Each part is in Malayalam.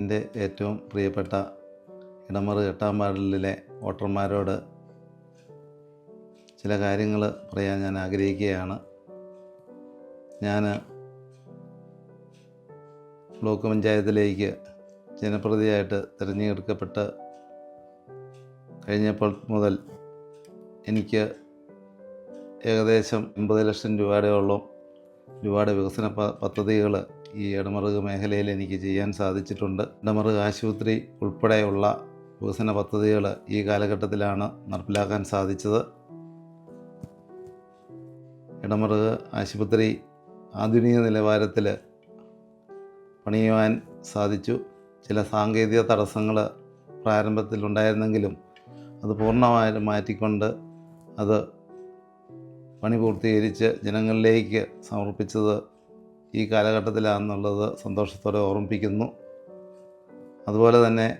എന്റെ ഏറ്റവും പ്രിയപ്പെട്ട ഇടമറ് എട്ടാം വാർഡിലെ വോട്ടർമാരോട് ചില കാര്യങ്ങൾ പറയാൻ ഞാൻ ആഗ്രഹിക്കുകയാണ്. ഞാൻ ബ്ലോക്ക് പഞ്ചായത്തിലേക്ക് ജനപ്രതിയായിട്ട് തിരഞ്ഞെടുക്കപ്പെട്ട് കഴിഞ്ഞപ്പോൾ മുതൽ എനിക്ക് ഏകദേശം എൺപത് ലക്ഷം രൂപയോളം രൂപയുടെ വികസന പദ്ധതികൾ ഈ ഇടമറുക് മേഖലയിൽ എനിക്ക് ചെയ്യാൻ സാധിച്ചിട്ടുണ്ട്. ഇടമറുക് ആശുപത്രി ഉൾപ്പെടെയുള്ള വികസന പദ്ധതികൾ ഈ കാലഘട്ടത്തിലാണ് നടപ്പിലാക്കാൻ സാധിച്ചത്. ഇടമറുക് ആശുപത്രി ആധുനിക നിലവാരത്തിൽ പണിയുവാൻ സാധിച്ചു. ചില സാങ്കേതിക തടസ്സങ്ങൾ പ്രാരംഭത്തിലുണ്ടായിരുന്നെങ്കിലും അത് പൂർണമായും മാറ്റിക്കൊണ്ട് അത് പണി പൂർത്തീകരിച്ച് ജനങ്ങളിലേക്ക് സമർപ്പിച്ചത് ഈ കാലഘട്ടത്തിലാണെന്നുള്ളത് സന്തോഷത്തോടെ ഓർമ്മിപ്പിക്കുന്നു. അതുപോലെ തന്നെ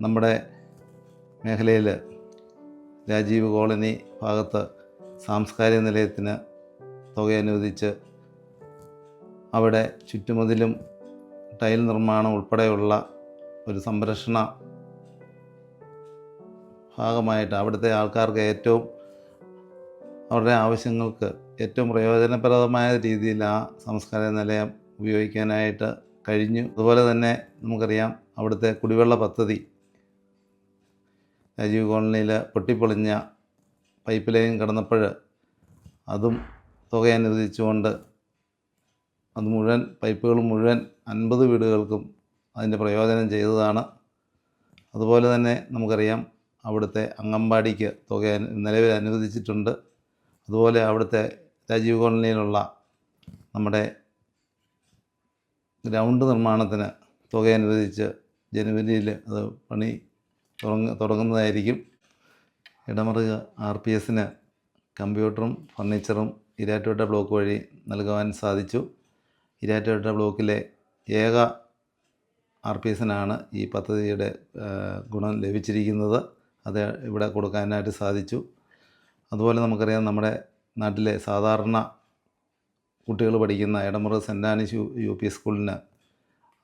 നമ്മുടെ മേഖലയിൽ രാജീവ് കോളനി ഭാഗത്ത് സാംസ്കാരിക നിലയത്തിന് തുക അനുവദിച്ച് അവിടെ ചുറ്റുമതിലും ടൈൽ നിർമ്മാണം ഉൾപ്പെടെയുള്ള ഒരു സംരക്ഷണ ഭാഗമായിട്ട് അവിടുത്തെ ആൾക്കാർക്ക് ഏറ്റവും അവരുടെ ആവശ്യങ്ങൾക്ക് ഏറ്റവും പ്രയോജനപ്രദമായ രീതിയിൽ ആ സംസ്കാര നിലയം ഉപയോഗിക്കാനായിട്ട് കഴിഞ്ഞു. അതുപോലെ തന്നെ നമുക്കറിയാം അവിടുത്തെ കുടിവെള്ള പദ്ധതി. രാജീവ് കോളനിയിൽ പൊട്ടിപ്പൊളിഞ്ഞ പൈപ്പ് ലൈൻ കടന്നപ്പോൾ അതും തുക അനുവദിച്ചുകൊണ്ട് അത് മുഴുവൻ പൈപ്പുകൾ മുഴുവൻ അൻപത് വീടുകൾക്കും അതിന്റെ പ്രയോജനം ചെയ്തതാണ്. അതുപോലെ തന്നെ നമുക്കറിയാം അവിടുത്തെ അംഗൻവാടിക്ക് തുക നിലവിൽ അനുവദിച്ചിട്ടുണ്ട്. അതുപോലെ അവിടുത്തെ രാജീവ് കോളനിയിലുള്ള നമ്മുടെ ഗ്രൗണ്ട് നിർമ്മാണത്തിന് തുക അനുവദിച്ച് ജനുവരിയിൽ അത് പണി തുടങ്ങ തുടങ്ങുന്നതായിരിക്കും. ഇടമറുക ആർ പി എസിന് കമ്പ്യൂട്ടറും ഫർണിച്ചറും ഇരാറ്റുപേട്ട ബ്ലോക്ക് വഴി നൽകുവാൻ സാധിച്ചു. ഇരാറ്റുപേട്ട ബ്ലോക്കിലെ ഏക ആർ പി എസിനാണ് ഈ പദ്ധതിയുടെ ഗുണം ലഭിച്ചിരിക്കുന്നത്. അത് ഇവിടെ കൊടുക്കാനായിട്ട് സാധിച്ചു. അതുപോലെ നമുക്കറിയാം നമ്മുടെ നാട്ടിലെ സാധാരണ കുട്ടികൾ പഠിക്കുന്ന Edamura saint Anne's U P സ്കൂളിന്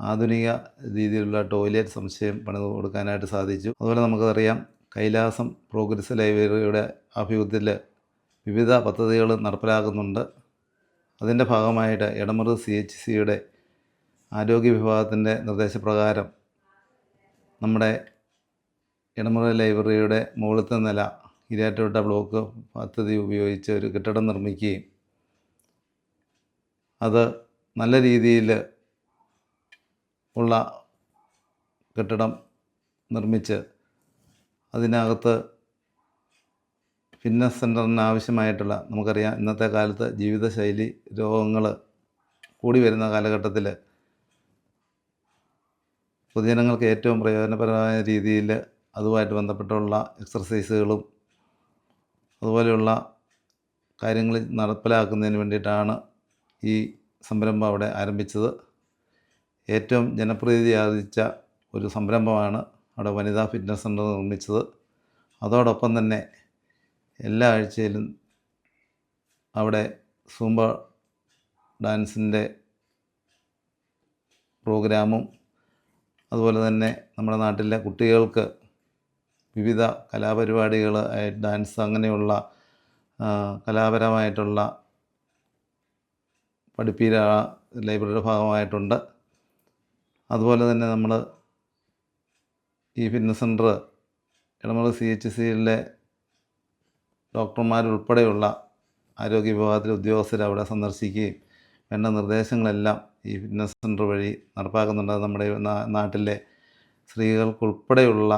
ആധുനിക രീതിയിലുള്ള ടോയ്ലറ്റ് സംശയം പണിത് കൊടുക്കാനായിട്ട് സാധിച്ചു. അതുപോലെ നമുക്കറിയാം കൈലാസം പ്രോഗ്രസ് ലൈബ്രറിയുടെ ആഭിമുഖ്യത്തിൽ വിവിധ പദ്ധതികൾ നടപ്പിലാക്കുന്നുണ്ട്. അതിന്റെ ഭാഗമായിട്ട് എടമുറ സി എച്ച് സിയുടെ ആരോഗ്യ വിഭാഗത്തിന്റെ നിർദ്ദേശപ്രകാരം നമ്മുടെ ഇടമുറ ലൈബ്രറിയുടെ മുകളിലത്തെ നില ഇരാറ്റുപേട്ട ബ്ലോക്ക് പദ്ധതി ഉപയോഗിച്ച് ഒരു കെട്ടിടം നിർമ്മിക്കുകയും അത് നല്ല രീതിയിൽ ഉള്ള കെട്ടിടം നിർമ്മിച്ച് അതിനകത്ത് ഫിറ്റ്നസ് സെന്ററിന് ആവശ്യമായിട്ടുള്ള നമുക്കറിയാം ഇന്നത്തെ കാലത്ത് ജീവിതശൈലി രോഗങ്ങൾ കൂടി വരുന്ന കാലഘട്ടത്തിൽ പൊതുജനങ്ങൾക്ക് ഏറ്റവും പ്രയോജനപരമായ രീതിയിൽ അതുമായിട്ട് ബന്ധപ്പെട്ടുള്ള എക്സർസൈസുകളും അതുപോലെയുള്ള കാര്യങ്ങൾ നടപ്പിലാക്കുന്നതിന് വേണ്ടിയിട്ടാണ് ഈ സംരംഭം അവിടെ ആരംഭിച്ചത്. ഏറ്റവും ജനപ്രീതി ആർജിച്ച ഒരു സംരംഭമാണ് അവിടെ വനിതാ ഫിറ്റ്നസ് സെന്റർ നിർമ്മിച്ചത്. അതോടൊപ്പം തന്നെ എല്ലാ ആഴ്ചയിലും അവിടെ സൂംബ ഡാൻസിന്റെ പ്രോഗ്രാമും അതുപോലെ തന്നെ നമ്മുടെ നാട്ടിലെ കുട്ടികൾക്ക് വിവിധ കലാപരിപാടികൾ ഡാൻസ് അങ്ങനെയുള്ള കലാപരമായിട്ടുള്ള പഠിപ്പീര ലൈബ്രറിയുടെ ഭാഗമായിട്ടുണ്ട്. അതുപോലെ തന്നെ നമ്മൾ ഈ fitness centre Idamala C H സിയിലെ ഡോക്ടർമാരുൾപ്പെടെയുള്ള ആരോഗ്യ വിഭാഗത്തിലെ ഉദ്യോഗസ്ഥർ അവിടെ സന്ദർശിക്കുകയും വേണ്ട നിർദ്ദേശങ്ങളെല്ലാം ഈ ഫിറ്റ്നസ് സെന്റർ വഴി നടപ്പാക്കുന്നുണ്ട്. നമ്മുടെ നാട്ടിലെ സ്ത്രീകൾക്കുൾപ്പെടെയുള്ള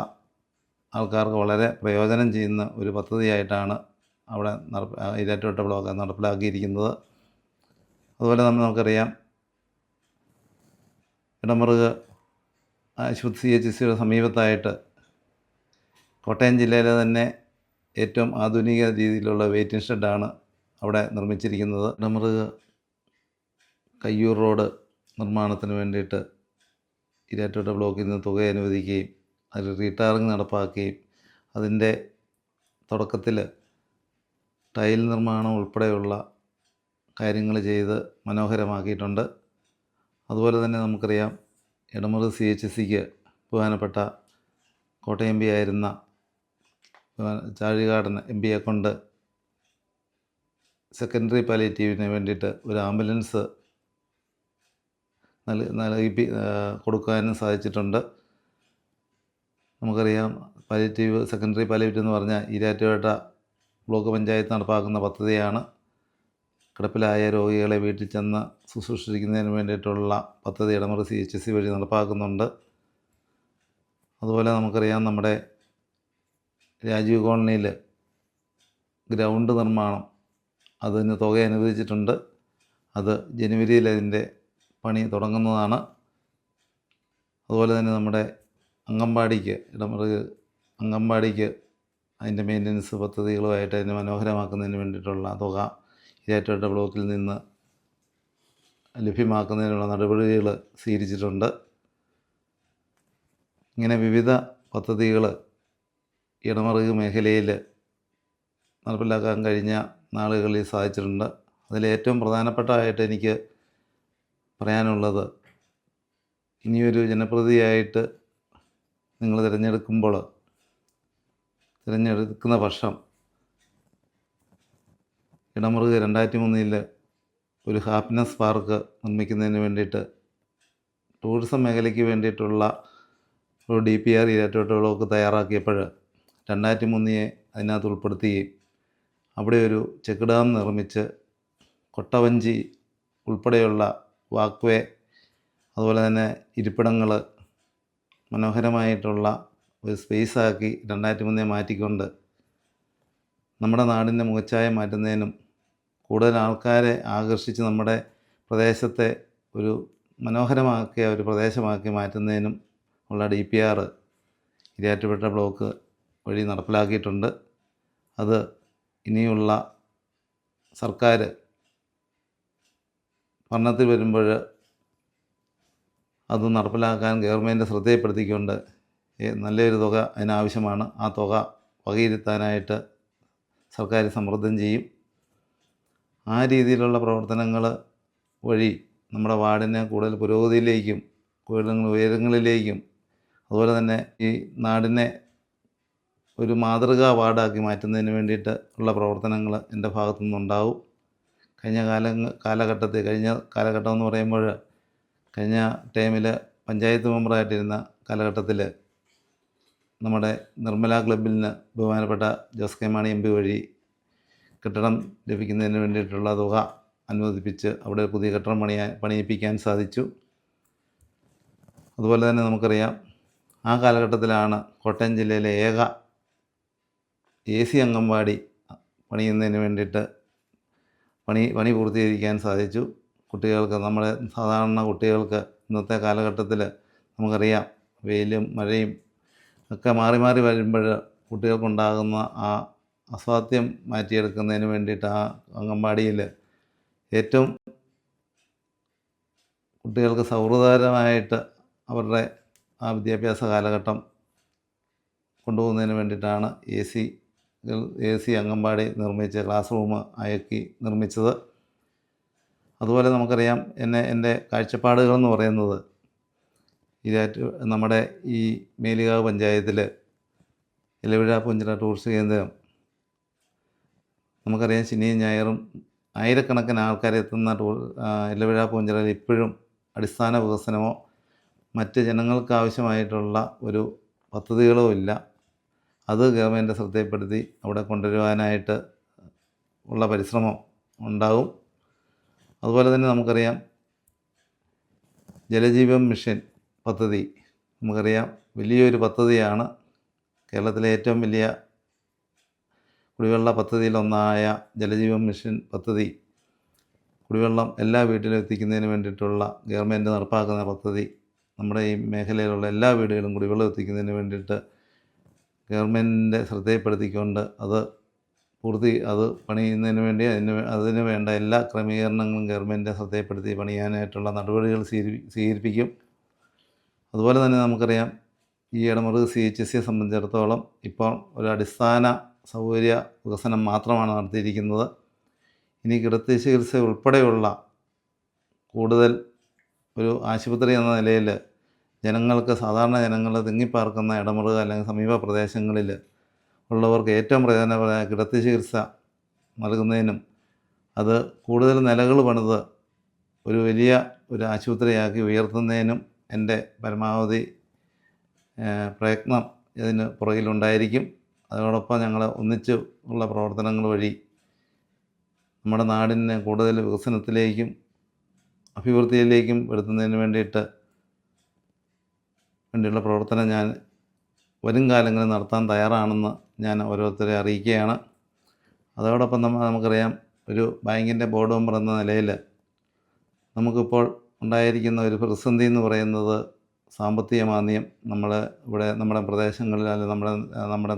ആൾക്കാർക്ക് വളരെ പ്രയോജനം ചെയ്യുന്ന ഒരു പദ്ധതിയായിട്ടാണ് അവിടെ നടപ്പ് ഇരാറ്റുപേട്ട ബ്ലോക്ക് നടപ്പിലാക്കിയിരിക്കുന്നത്. അതുപോലെ തന്നെ നമുക്കറിയാം ഇടമറുക് ആശുപത്രി സി എച്ച് സിയുടെ സമീപത്തായിട്ട് കോട്ടയം ജില്ലയിലെ തന്നെ ഏറ്റവും ആധുനിക രീതിയിലുള്ള വെയിറ്റിംഗ് ഷെഡാണ് അവിടെ നിർമ്മിച്ചിരിക്കുന്നത്. ഇടമറുക് കയ്യൂർ റോഡ് നിർമ്മാണത്തിന് വേണ്ടിയിട്ട് ഇരാറ്റോട്ട ബ്ലോക്കിൽ നിന്ന് തുക അനുവദിക്കുകയും അതിൽ റീടാറിങ് നടപ്പാക്കുകയും അതിന്റെ തുടക്കത്തിൽ ടൈൽ നിർമ്മാണം ഉൾപ്പെടെയുള്ള കാര്യങ്ങൾ ചെയ്ത് മനോഹരമാക്കിയിട്ടുണ്ട്. അതുപോലെ തന്നെ നമുക്കറിയാം ഇടമുറി സി എച്ച് സിക്ക് ബഹുമാനപ്പെട്ട കോട്ടയം എം പി ആയിരുന്ന ചാഴികാടൻ എം പിയെ കൊണ്ട് സെക്കൻഡറി പാലിയേറ്റീവിന് വേണ്ടിയിട്ട് ഒരു ആംബുലൻസ് നൽ നൽകി കൊടുക്കാനും സാധിച്ചിട്ടുണ്ട്. നമുക്കറിയാം പാലിയേറ്റീവ് സെക്കൻഡറി പാലിയേറ്റീവ് എന്ന് പറഞ്ഞാൽ ഈരാറ്റുപേട്ട ബ്ലോക്ക് പഞ്ചായത്ത് നടപ്പാക്കുന്ന പദ്ധതിയാണ്. കിടപ്പിലായ രോഗികളെ വീട്ടിൽ ചെന്ന് ശുശ്രൂഷിക്കുന്നതിന് വേണ്ടിയിട്ടുള്ള പദ്ധതി ഇടമുറി സി എച്ച് സി വഴി നടപ്പാക്കുന്നുണ്ട്. അതുപോലെ നമുക്കറിയാം നമ്മുടെ രാജീവ് കോളനിയിൽ ഗ്രൗണ്ട് നിർമ്മാണം അതിന് തുക അനുവദിച്ചിട്ടുണ്ട്. അത് ജനുവരിയിൽ അതിന്റെ പണി തുടങ്ങുന്നതാണ്. അതുപോലെ തന്നെ നമ്മുടെ അങ്കമ്പാടിക്ക് ഇടമുറി അങ്കമ്പാടിക്ക് അതിന്റെ മെയിന്റനൻസ് പദ്ധതികളുമായിട്ട് അതിനെ മനോഹരമാക്കുന്നതിന് വേണ്ടിയിട്ടുള്ള തുക ഇരാറ്റുപേട്ട ബ്ലോക്കിൽ നിന്ന് ലഭ്യമാക്കുന്നതിനുള്ള നടപടികൾ സ്വീകരിച്ചിട്ടുണ്ട്. ഇങ്ങനെ വിവിധ പദ്ധതികൾ ഇടമറുക് മേഖലയിൽ നടപ്പിലാക്കാൻ കഴിഞ്ഞ നാളുകളിൽ സാധിച്ചിട്ടുണ്ട്. അതിലേറ്റവും പ്രധാനപ്പെട്ടതായിട്ട് എനിക്ക് പറയാനുള്ളത് ഇനിയൊരു ജനപ്രതിയായിട്ട് നിങ്ങൾ തിരഞ്ഞെടുക്കുമ്പോൾ തിരഞ്ഞെടുക്കുന്ന വർഷം ഇടമുറുക് രണ്ടായിരത്തി മൂന്നിൽ ഒരു ഹാപ്പിനെസ് പാർക്ക് നിർമ്മിക്കുന്നതിന് വേണ്ടിയിട്ട് ടൂറിസം മേഖലയ്ക്ക് വേണ്ടിയിട്ടുള്ള ഒരു ഡി പി ആർ ഇരാറ്റോട്ട് ബ്ലോക്ക് തയ്യാറാക്കിയപ്പോൾ രണ്ടായിരത്തി മൂന്നിയെ അതിനകത്ത് ഉൾപ്പെടുത്തുകയും അവിടെ ഒരു ചെക്ക് ഡാം നിർമ്മിച്ച് കൊട്ടവഞ്ചി ഉൾപ്പെടെയുള്ള വാക്വേ അതുപോലെ തന്നെ ഇരിപ്പിടങ്ങൾ മനോഹരമായിട്ടുള്ള ഒരു സ്പേസാക്കി രണ്ടായിരത്തി മൂന്നിനെ മാറ്റിക്കൊണ്ട് നമ്മുടെ നാടിന്റെ മുഖച്ഛായ മാറ്റുന്നതിനും കൂടുതൽ ആൾക്കാരെ ആകർഷിച്ച് നമ്മുടെ പ്രദേശത്തെ ഒരു മനോഹരമാക്കിയ ഒരു പ്രദേശമാക്കി മാറ്റുന്നതിനും ഉള്ള D P R Erattupetta block വഴി നടപ്പിലാക്കിയിട്ടുണ്ട്. അത് ഇനിയുള്ള സർക്കാർ ഭരണത്തിൽ വരുമ്പോൾ അത് നടപ്പിലാക്കാൻ ഗവൺമെന്റ് ശ്രദ്ധയിൽപ്പെടുത്തിക്കൊണ്ട് നല്ലൊരു തുക അതിനാവശ്യമാണ്. ആ തുക വകയിരുത്താനായിട്ട് സർക്കാർ സമ്മർദ്ദം ചെയ്യും. ആ രീതിയിലുള്ള പ്രവർത്തനങ്ങൾ വഴി നമ്മുടെ വാർഡിനെ കൂടുതൽ പുരോഗതിയിലേക്കും കൂടുതൽ ഉയരങ്ങളിലേക്കും അതുപോലെ തന്നെ ഈ നാടിനെ ഒരു മാതൃകാ വാർഡാക്കി മാറ്റുന്നതിന് വേണ്ടിയിട്ട് ഉള്ള പ്രവർത്തനങ്ങൾ എന്റെ ഭാഗത്തു നിന്നുണ്ടാവും കഴിഞ്ഞ കാല കാലഘട്ടത്തിൽ കഴിഞ്ഞ കാലഘട്ടം എന്ന് പറയുമ്പോൾ കഴിഞ്ഞ ടൈമിൽ പഞ്ചായത്ത് മെമ്പറായിട്ടിരുന്ന കാലഘട്ടത്തിൽ നമ്മുടെ നിർമ്മല ക്ലബിൽ നിന്ന് ബഹുമാനപ്പെട്ട Jose K Mani M P വഴി കെട്ടിടം ലഭിക്കുന്നതിന് വേണ്ടിയിട്ടുള്ള തുക അനുവദിപ്പിച്ച് അവിടെ പുതിയ കെട്ടിടം പണിയാൻ പണിയിപ്പിക്കാൻ സാധിച്ചു. അതുപോലെ തന്നെ നമുക്കറിയാം ആ കാലഘട്ടത്തിലാണ് കോട്ടയം ജില്ലയിലെ ഏക എ സി അംഗൻവാടി പണിയുന്നതിന് വേണ്ടിയിട്ട് പണി പണി പൂർത്തീകരിക്കാൻ സാധിച്ചു. കുട്ടികൾക്ക് നമ്മുടെ സാധാരണ കുട്ടികൾക്ക് ഇന്നത്തെ കാലഘട്ടത്തിൽ നമുക്കറിയാം വെയിലും മഴയും ഒക്കെ മാറി മാറി വരുമ്പോൾ കുട്ടികൾക്കുണ്ടാകുന്ന ആ അസ്വാസ്ഥ്യം മാറ്റിയെടുക്കുന്നതിന് വേണ്ടിയിട്ട് ആ അംഗൻവാടിയിൽ ഏറ്റവും കുട്ടികൾക്ക് സൗഹൃദകരമായിട്ട് അവരുടെ ആ വിദ്യാഭ്യാസ കാലഘട്ടം കൊണ്ടുപോകുന്നതിന് വേണ്ടിയിട്ടാണ് A C A C anganwadi നിർമ്മിച്ച് ക്ലാസ് റൂം അയക്കി നിർമ്മിച്ചത്. അതുപോലെ നമുക്കറിയാം എന്നെ എന്റെ കാഴ്ചപ്പാടുകൾ എന്ന് പറയുന്നത് ഇതായിട്ട് നമ്മുടെ ഈ മേലുകാവ് പഞ്ചായത്തിൽ ഇലവിഴ പുഞ്ചിറ ടൂറിസ്റ്റ് കേന്ദ്രം. നമുക്കറിയാം ശനിയും ഞായറും ആയിരക്കണക്കിന് ആൾക്കാർ എത്തുന്ന ടൂർ ഇലവിഴ പൂഞ്ചിറയിൽ ഇപ്പോഴും അടിസ്ഥാന വികസനമോ മറ്റ് ജനങ്ങൾക്ക് ആവശ്യമായിട്ടുള്ള ഒരു പദ്ധതികളോ ഇല്ല. അത് ഗവൺമെന്റ് ശ്രദ്ധയിൽപ്പെടുത്തി അവിടെ കൊണ്ടുവരുവാനായിട്ട് ഉള്ള പരിശ്രമം ഉണ്ടാവും അതുപോലെ തന്നെ നമുക്കറിയാം ജലജീവൻ മിഷൻ പദ്ധതി. നമുക്കറിയാം വലിയൊരു പദ്ധതിയാണ് കേരളത്തിലെ ഏറ്റവും വലിയ കുടിവെള്ള പദ്ധതിയിലൊന്നായ ജലജീവൻ മിഷൻ പദ്ധതി. കുടിവെള്ളം എല്ലാ വീട്ടിലും എത്തിക്കുന്നതിന് വേണ്ടിയിട്ടുള്ള ഗവൺമെന്റ് നടപ്പാക്കുന്ന പദ്ധതി. നമ്മുടെ ഈ മേഖലയിലുള്ള എല്ലാ വീടുകളും കുടിവെള്ളം എത്തിക്കുന്നതിന് വേണ്ടിയിട്ട് ഗവൺമെന്റിന്റെ ശ്രദ്ധയെപ്പെടുത്തിക്കൊണ്ട് അത് പൂർത്തി അത് പണിയുന്നതിന് വേണ്ടി അതിന് അതിന് വേണ്ട എല്ലാ ക്രമീകരണങ്ങളും ഗവൺമെന്റ് ശ്രദ്ധയപ്പെടുത്തി പണിയാനായിട്ടുള്ള നടപടികൾ സ്വീകരി സ്വീകരിപ്പിക്കും. അതുപോലെ തന്നെ നമുക്കറിയാം ഈ ഇടമുറിക് സി എച്ച് എസ് സിയെ സംബന്ധിച്ചിടത്തോളം ഇപ്പോൾ ഒരു അടിസ്ഥാന സൗകര്യ വികസനം മാത്രമാണ് നടത്തിയിരിക്കുന്നത്. ഇനി കിടത്തി ചികിത്സ ഉൾപ്പെടെയുള്ള കൂടുതൽ ഒരു ആശുപത്രി എന്ന നിലയിൽ ജനങ്ങൾക്ക് സാധാരണ ജനങ്ങൾ തിങ്ങിപ്പാർക്കുന്ന ഇടമുറുക അല്ലെങ്കിൽ സമീപ പ്രദേശങ്ങളിൽ ഉള്ളവർക്ക് ഏറ്റവും പ്രയോജനപ്രദമായ കിടത്തി ചികിത്സ നൽകുന്നതിനും അത് കൂടുതൽ നിലകൾ പണിത് ഒരു വലിയ ഒരു ആശുപത്രിയാക്കി ഉയർത്തുന്നതിനും എന്റെ പരമാവധി പ്രയത്നം ഇതിന് പുറകിലുണ്ടായിരിക്കും അതോടൊപ്പം ഞങ്ങൾ ഒന്നിച്ച് ഉള്ള പ്രവർത്തനങ്ങൾ വഴി നമ്മുടെ നാടിനെ കൂടുതൽ വികസനത്തിലേക്കും അഭിവൃദ്ധിയിലേക്കും വരുത്തുന്നതിന് വേണ്ടിയിട്ട് വേണ്ടിയുള്ള പ്രവർത്തനം ഞാൻ വരും കാലങ്ങളിൽ നടത്താൻ തയ്യാറാണെന്ന് ഞാൻ ഓരോരുത്തരെ അറിയിക്കുകയാണ്. അതോടൊപ്പം നമ്മൾ നമുക്കറിയാം ഒരു ബാങ്കിന്റെ ബോർഡ് മെമ്പർ എന്ന നിലയിൽ നമുക്കിപ്പോൾ ഉണ്ടായിരിക്കുന്ന ഒരു പ്രതിസന്ധി എന്ന് പറയുന്നത് സാമ്പത്തിക മാന്ദ്യം നമ്മൾ ഇവിടെ നമ്മുടെ പ്രദേശങ്ങളിൽ അല്ലെങ്കിൽ നമ്മുടെ നമ്മുടെ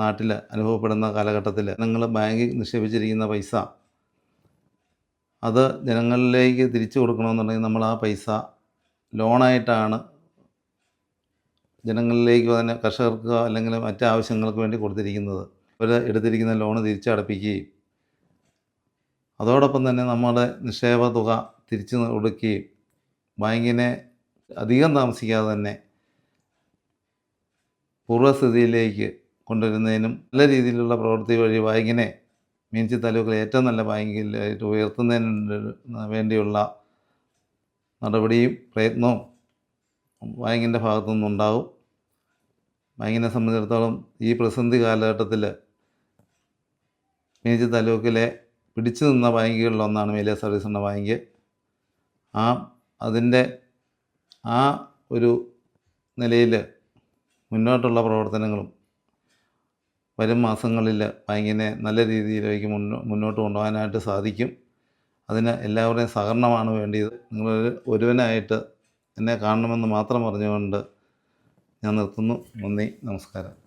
നാട്ടിൽ അനുഭവപ്പെടുന്ന കാലഘട്ടത്തിൽ നിങ്ങൾ ബാങ്കിൽ നിക്ഷേപിച്ചിരിക്കുന്ന പൈസ അത് ജനങ്ങളിലേക്ക് തിരിച്ചു കൊടുക്കണമെന്നുണ്ടെങ്കിൽ നമ്മൾ ആ പൈസ ലോണായിട്ടാണ് ജനങ്ങളിലേക്ക് തന്നെ കർഷകർക്ക് അല്ലെങ്കിൽ മറ്റ് ആവശ്യങ്ങൾക്ക് വേണ്ടി കൊടുത്തിരിക്കുന്നത്. അവർ എടുത്തിരിക്കുന്ന ലോണ് തിരിച്ചടപ്പിക്കുകയും അതോടൊപ്പം തന്നെ നമ്മുടെ നിക്ഷേപ തുക തിരിച്ചു കൊടുക്കുകയും ബാങ്കിനെ അധികം താമസിക്കാതെ തന്നെ പൂർവസ്ഥിതിയിലേക്ക് കൊണ്ടുവരുന്നതിനും നല്ല രീതിയിലുള്ള പ്രവൃത്തി വഴി ബാങ്കിനെ മീൻചി താലൂക്കിലെ ഏറ്റവും നല്ല ബാങ്കിലായിട്ട് ഉയർത്തുന്നതിന് വേണ്ടിയുള്ള നടപടിയും പ്രയത്നവും ബാങ്കിന്റെ ഭാഗത്തു നിന്നുണ്ടാകും ബാങ്കിനെ സംബന്ധിച്ചിടത്തോളം ഈ പ്രതിസന്ധി കാലഘട്ടത്തിൽ മേജി താലൂക്കിലെ പിടിച്ചു നിന്ന ബാങ്കുകളിലൊന്നാണ് മേലിയ സർവീസ് എന്ന ബാങ്ക്. ആ അതിന്റെ ആ ഒരു നിലയിൽ മുന്നോട്ടുള്ള പ്രവർത്തനങ്ങളും വരും മാസങ്ങളിൽ ബാങ്കിനെ നല്ല രീതിയിലേക്ക് മുന്നോ മുന്നോട്ട് കൊണ്ടുപോകാനായിട്ട് സാധിക്കും. അതിന് എല്ലാവരുടെയും സഹകരണമാണ് വേണ്ടിയത്. നിങ്ങളൊരു ഒരുവനായിട്ട് എന്നെ കാണണമെന്ന് മാത്രം പറഞ്ഞുകൊണ്ട് ഞാൻ നിർത്തുന്നു. നന്ദി നമസ്കാരം.